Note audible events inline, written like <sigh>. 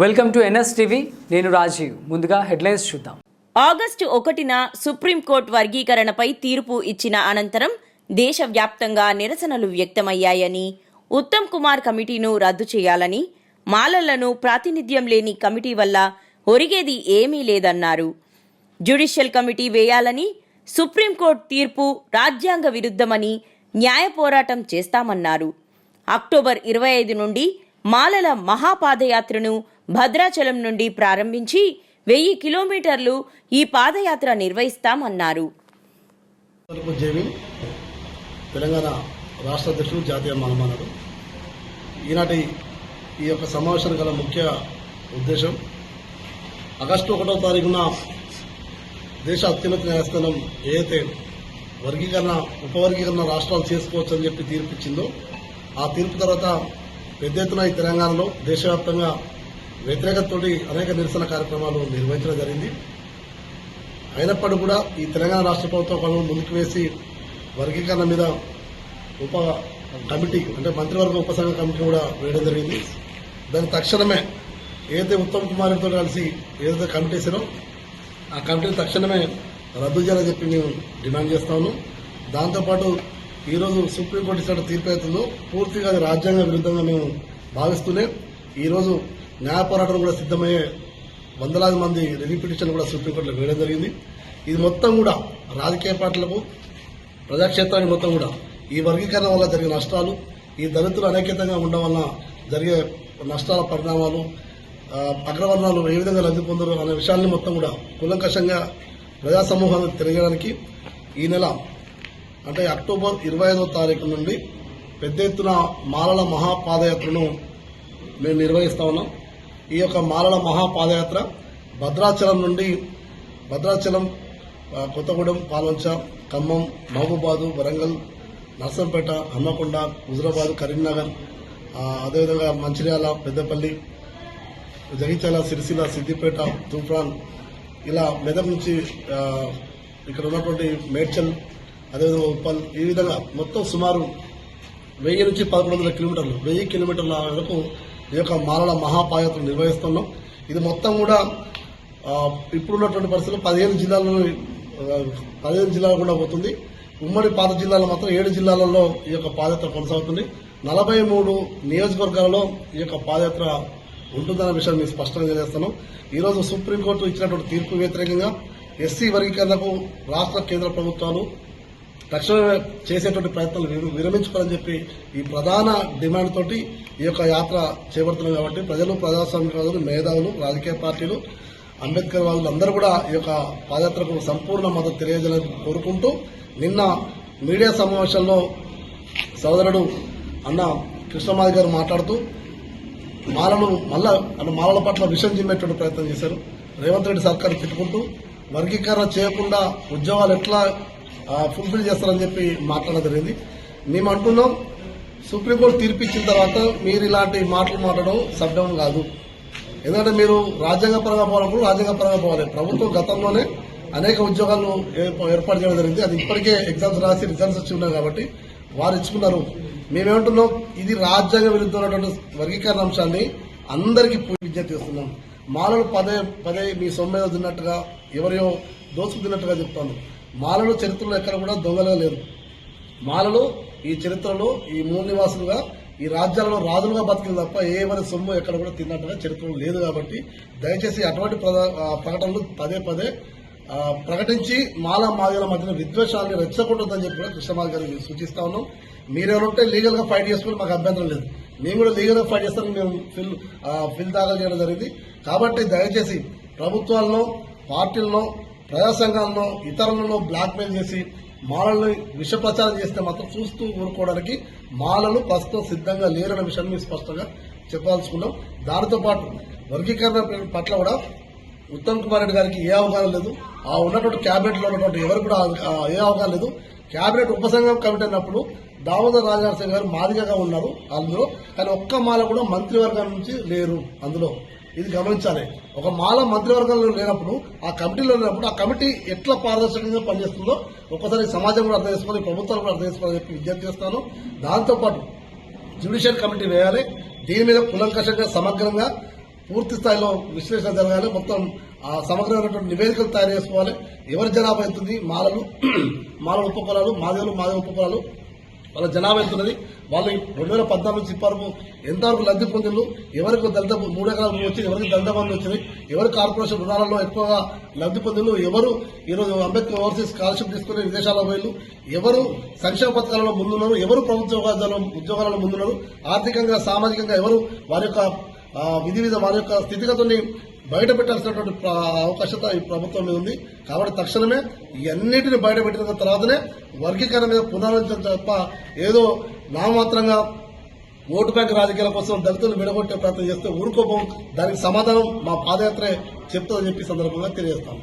Welcome to NS TV. నేను రాజీవ్. ముందుగా headlines చూద్దాం. ఆగస్టు ఒకటిన సుప్రీంకోర్టు వర్గీకరణపై తీర్పు ఇచ్చిన అనంతరం దేశవ్యాప్తంగా నిరసనలు వ్యక్తమయ్యాయని ఉత్తమ్ కుమార్ కమిటీను రద్దు చేయాలని మాలలను ప్రాతినిధ్యం లేని కమిటీ వల్ల ఒరిగేది ఏమీ లేదన్నారు. జ్యుడిషియల్ కమిటీ వేయాలని సుప్రీంకోర్టు తీర్పు రాజ్యాంగ విరుద్ధమని న్యాయ పోరాటం చేస్తామన్నారు. అక్టోబర్ ఇరవై ఐదు నుండి మాలల మహాపాదయాత్రను భద్రాచలం నుండి ప్రారంభించి వెయ్యి కిలోమీటర్లు ఈ పాదయాత్ర నిర్వహిస్తామన్నారు. తెలంగాణ రాష్ట్ర అధ్యక్షుడు జాతీయ మహామానవుడు ఈనాటి ఈ యొక్క సమావేశం గల ముఖ్య ఉద్దేశం ఆగస్టు ఒకటో తారీఖున దేశ అత్యున్నత న్యాయస్థానం ఏదైతే వర్గీకరణ ఉపవర్గీకరణ రాష్ట్రాలు చేసుకోవచ్చని చెప్పి తీర్పు ఇచ్చిందో ఆ తీర్పు తర్వాత పెద్ద ఎత్తున ఈ తెలంగాణలో దేశవ్యాప్తంగా వ్యతిరేకతతోటి అనేక నిరసన కార్యక్రమాలు నిర్వహించడం జరిగింది. అయినప్పటికీ కూడా ఈ తెలంగాణ రాష్ట్ర ప్రభుత్వం పనులు ముందుకు వేసి వర్గీకరణ మీద ఉప కమిటీ అంటే మంత్రివర్గ ఉపసంఘ కమిటీ కూడా వేయడం జరిగింది. దాని తక్షణమే ఏదైతే ఉత్తమ్ కుమార్ రెడ్డితో కలిసి ఏదైతే కమిటీ వేసారో ఆ కమిటీని తక్షణమే రద్దు చేయాలని చెప్పి మేము డిమాండ్ చేస్తాను దాంతోపాటు ఈరోజు సుప్రీంకోర్టు ఇచ్చిన తీర్పు అవుతుందో పూర్తిగా అది రాజ్యాంగ విరుద్ధంగా మేము భావిస్తూనే ఈరోజు న్యాయ పోరాటం కూడా సిద్ధమయ్యే వందలాది మంది రివ్యూ పిటిషన్ కూడా సుప్రీంకోర్టులో వేయడం జరిగింది. ఇది మొత్తం కూడా రాజకీయ పార్టీలకు ప్రజాక్షేత్రానికి మొత్తం కూడా ఈ వర్గీకరణ వల్ల జరిగే నష్టాలు ఈ దళితులు అనేకతంగా ఉండడం వల్ల జరిగే నష్టాల పరిణామాలు అగ్రవర్ణాలు ఏ విధంగా లబ్ధి పొందరు అనే విషయాన్ని మొత్తం కూడా కులంకషంగా ప్రజా సమూహాన్ని తెలియడానికి ఈ నెల అంటే అక్టోబర్ ఇరవై ఐదో తారీఖు నుండి పెద్ద ఎత్తున మాలల మహాపాదయాత్రను మేము నిర్వహిస్తా ఉన్నాం. ఈ యొక్క మాలల మహాపాదయాత్ర భద్రాచలం నుండి భద్రాచలం కొత్తగూడెం పాలంచ ఖమ్మం మహబూబాదు వరంగల్ నర్సంపేట హన్మకొండ హుజరాబాద్ కరీంనగర్ అదేవిధంగా మంచిర్యాల పెద్దపల్లి జగిత్యాల సిరిసిల్ల సిద్దిపేట తూఫాన్ ఇలా మెదక్ నుంచి ఇక్కడ ఉన్నటువంటి మేడ్చల్ అదేవిధంగా ఉప్పల్ ఈ విధంగా మొత్తం సుమారు వెయ్యి నుంచి పదకొండు వందల కిలోమీటర్లు వెయ్యి కిలోమీటర్ల వరకు ఈ యొక్క మాలల మహాపాయాత్ర నిర్వహిస్తున్నాం. ఇది మొత్తం కూడా ఇప్పుడున్నటువంటి పరిస్థితుల్లో పదిహేను జిల్లాలలో పదిహేను జిల్లాలు కూడా పోతుంది. ఉమ్మడి పాత జిల్లాలో మాత్రం ఏడు జిల్లాలలో ఈ యొక్క పాదయాత్ర కొనసాగుతుంది. నలభై మూడు నియోజకవర్గాలలో ఈ యొక్క పాదయాత్ర ఉంటుందన్న విషయాన్ని మీకు స్పష్టంగా తెలియజేస్తున్నాం. ఈరోజు సుప్రీంకోర్టు ఇచ్చినటువంటి తీర్పు వ్యతిరేకంగా ఎస్సీ వర్గీకరణకు రాష్ట్ర కేంద్ర ప్రభుత్వాలు తక్షణమే చేసేటువంటి ప్రయత్నాలు విరమించుకోవాలని చెప్పి ఈ ప్రధాన డిమాండ్ తోటి ఈ యొక్క యాత్ర చేపడుతున్నాం కాబట్టి ప్రజలు ప్రజాస్వామికవాదులు మేధావులు రాజకీయ పార్టీలు అంబేద్కర్ వాదులు అందరూ కూడా ఈ యొక్క పాదయాత్రకు సంపూర్ణ మద్దతు తెలియజేయాలని కోరుకుంటూ నిన్న మీడియా సమావేశంలో సోదరుడు అన్న కృష్ణమాది గారు మాట్లాడుతూ మాలను మళ్ళా అంటే మాలల పట్ల విషయం చిమ్మేటువంటి ప్రయత్నం చేశారు. రేవంత్ రెడ్డి సర్కార్ తిట్టుకుంటూ వర్గీకరణ చేయకుండా ఉద్యోగాలు ఎట్లా ఫుల్ఫిల్ చేస్తారని చెప్పి మాట్లాడడం జరిగింది. మేము అంటున్నాం సుప్రీంకోర్టు తీర్పు ఇచ్చిన తర్వాత మీరు ఇలాంటి మాటలు మాట్లాడడం సభ్యం కాదు. ఎందుకంటే మీరు రాజ్యాంగపరంగా పోవాలన్నప్పుడు రాజ్యాంగపరంగా పోవాలి. ప్రభుత్వం గతంలోనే అనేక ఉద్యోగాలు ఏర్పాటు చేయడం జరిగింది. అది ఇప్పటికే ఎగ్జామ్స్ రాసి రిజల్ట్స్ వచ్చి ఉన్నాయి కాబట్టి వారు ఇచ్చుకున్నారు. మేమేమంటున్నాం ఇది రాజ్యాంగ విరుద్ధమైనటువంటి వర్గీకరణ అంశాన్ని అందరికీ విజ్ఞప్తి చేస్తున్నాం. మాలలు పదే పదే మీ సొమ్మెద తిన్నట్టుగా ఎవరియో దోసుకు తిన్నట్టుగా చెప్తాను. మాలలు చరిత్రలో ఎక్కడ కూడా దొంగలుగా లేరు. మాలలు ఈ చరిత్రలో ఈ మూల నివాసులుగా ఈ రాజ్యాలలో రాజులుగా బతికింది తప్ప ఏ సొమ్ము ఎక్కడ కూడా తిన్నట్టుగా చరిత్రలో లేదు కాబట్టి దయచేసి అటువంటి ప్రకటనలు పదే పదే ప్రకటించి మాల మాదిల మధ్యన విద్వేషాన్ని రెచ్చకూడదని చెప్పి కూడా కృష్ణమాల్ గారికి సూచిస్తా ఉన్నాం. మీరెవరుంటే లీగల్గా ఫైట్ చేసుకుని మాకు అభ్యంతరం లేదు. మేము కూడా లీగల్గా ఫైట్ చేస్తామని మేము ఫిల్ ఫిల్ దాఖలు చేయడం జరిగింది. కాబట్టి దయచేసి ప్రభుత్వాల్లో పార్టీల్లో ప్రజా సంఘాలను ఇతరులను బ్లాక్మెయిల్ చేసి మాలలు విష ప్రచారం చేస్తే మాత్రం చూస్తూ ఊరుకోవడానికి మాలలు ప్రస్తుతం సిద్ధంగా లేరన్న విషయాన్ని మేము స్పష్టంగా చెప్పాల్సుకున్నాం దానితో పాటు వర్గీకరణ పట్ల కూడా ఉత్తమ్ కుమార్ రెడ్డి గారికి ఏ అవగాహన లేదు. ఆ ఉన్నటువంటి క్యాబినెట్లో ఉన్నటువంటి ఎవరు కూడా ఏ అవగాహన లేదు. క్యాబినెట్ ఉపసంఘం కమిటీ అన్నప్పుడు దామోదర్ రాజనాథ్ సింగ్ గారు మాదిగగా ఉన్నారు అందులో. కానీ ఒక్క మాల కూడా మంత్రివర్గం నుంచి లేరు అందులో. ఇది గమనించాలి. ఒక మాల మంత్రివర్గంలో లేనప్పుడు ఆ కమిటీలో లేనప్పుడు ఆ కమిటీ ఎట్లా పారదర్శకంగా పనిచేస్తుందో ఒక్కసారి సమాజం కూడా అర్థం చేసుకోవాలి ప్రభుత్వాలు కూడా అర్థం చేసుకోవాలని చెప్పి విజ్ఞప్తి చేస్తాను. దాంతోపాటు జ్యుడిషియల్ కమిటీ వేయాలి. దీని మీద కులంకషంగా సమగ్రంగా పూర్తి స్థాయిలో విశ్లేషణ జరగాలి. మొత్తం ఆ సమగ్రమైనటువంటి నివేదికలు తయారు చేసుకోవాలి. ఎవరి జనాభా అవుతుంది మాలలు <clears throat> మాల ఉపకులాలు మాదేవులు మాదేవ ఉపకులాలు వాళ్ళ జనాభా అవుతున్నది వాళ్ళు రెండు వేల పద్నాలుగు చెప్పారు ఎంతవరకు లబ్ధి పొందిండ్రు? ఎవరికి దళిత మూడు ఎకరాల భూమి వచ్చింది? ఎవరికి దళిత బంధు వచ్చింది? ఎవరు కార్పొరేషన్ రుణాలలో ఎక్కువగా లబ్ధి పొందిండ్రు? ఎవరు ఈరోజు అంబేద్కర్ ఓవర్సీస్ స్కాలర్షిప్ తీసుకుని విదేశాల్లో పోయిలు ఎవరు సంక్షేమ పథకాలలో ముందున్నారు? ఎవరు ప్రభుత్వ ఉద్యోగాలలో ముందున్నారు? ఆర్థికంగా సామాజికంగా ఎవరు వారి యొక్క విధి విధ వారి యొక్క స్థితిగతుల్ని బయట పెట్టాల్సినటువంటి అవకాశత ఈ ప్రభుత్వం మీద ఉంది. కాబట్టి తక్షణమే ఇవన్నిటిని బయట పెట్టిన తర్వాతనే వర్గీకరణ మీద పునరాలోచన తప్ప ఏదో నామాత్రంగా ఓటు బ్యాంక్ రాజకీయాల కోసం దళితులు విడగొట్టే ప్రయత్నం చేస్తే ఊరుకోపోం దానికి సమాధానం మా పాదయాత్రే చెప్తుందని చెప్పి సందర్భంగా తెలియజేస్తాను.